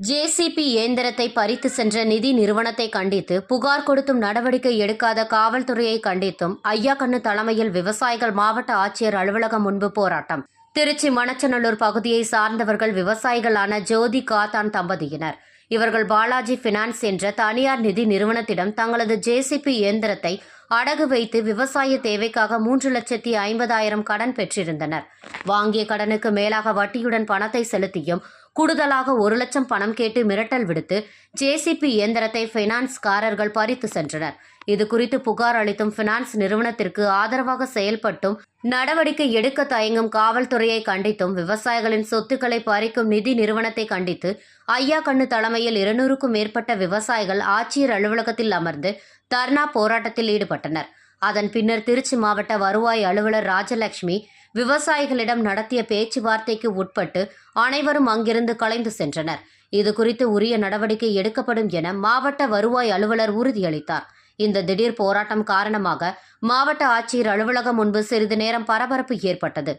JCB இயந்திரத்தை பறித்து சென்ற நிதி நிறுவனத்தை கண்டித்து புகார் கொடுத்தும் நடவடிக்கை எடுக்காத காவல்துறையை கண்டித்தும் ஐயாக்கண்ணு தலைமையில் விவசாயிகள் மாவட்ட ஆட்சியர் அலுவலகம் முன்பு போராட்டம். திருச்சி மணச்சநல்லூர் பகுதியை சார்ந்தவர்கள் விவசாயிகளான ஜோதி காத்தான் தம்பதியினர். இவர்கள் பாலாஜி பினான்ஸ் என்ற தனியார் நிதி நிறுவனத்திடம் தங்களது ஜேசிபி இயந்திரத்தை அடகு வைத்து விவசாய தேவைக்காக மூன்று லட்சத்தி ஐம்பதாயிரம் கடன் பெற்றிருந்தனர். வாங்கிய கடனுக்கு மேலாக வட்டியுடன் பணத்தை செலுத்தியும் கூடுதலாக ஒரு லட்சம் பணம் கேட்டு மிரட்டல் விடுத்து ஜேசிபி இயந்திரத்தை பைனான்ஸ்காரர்கள் பறித்து சென்றனர். இது குறித்து புகார் அளித்தும் பினான்ஸ் நிறுவனத்திற்கு ஆதரவாக செயல்பட்டும் நடவடிக்கை எடுக்க தயங்கும் காவல்துறையை கண்டித்தும் விவசாயிகளின் சொத்துக்களை பறிக்கும் நிதி நிறுவனத்தை கண்டித்து ஐயா கண்ணு தலைமையில் இருநூறுக்கும் மேற்பட்ட விவசாயிகள் ஆட்சியர் அலுவலகத்தில் அமர்ந்து தர்ணா போராட்டத்தில் ஈடுபட்டனர். அதன் பின்னர் திருச்சி மாவட்ட வருவாய் அலுவலர் ராஜலட்சுமி விவசாயிகளிடம் நடத்திய பேச்சுவார்த்தைக்கு உட்பட்டு அனைவரும் அங்கிருந்து கலைந்து சென்றனர். இது குறித்து உரிய நடவடிக்கை எடுக்கப்படும் என மாவட்ட வருவாய் அலுவலர் உறுதியளித்தார். இந்த திடீர் போராட்டம் காரணமாக மாவட்ட ஆட்சியர் அலுவலகம் முன்பு சிறிது நேரம் பரபரப்பு ஏற்பட்டது.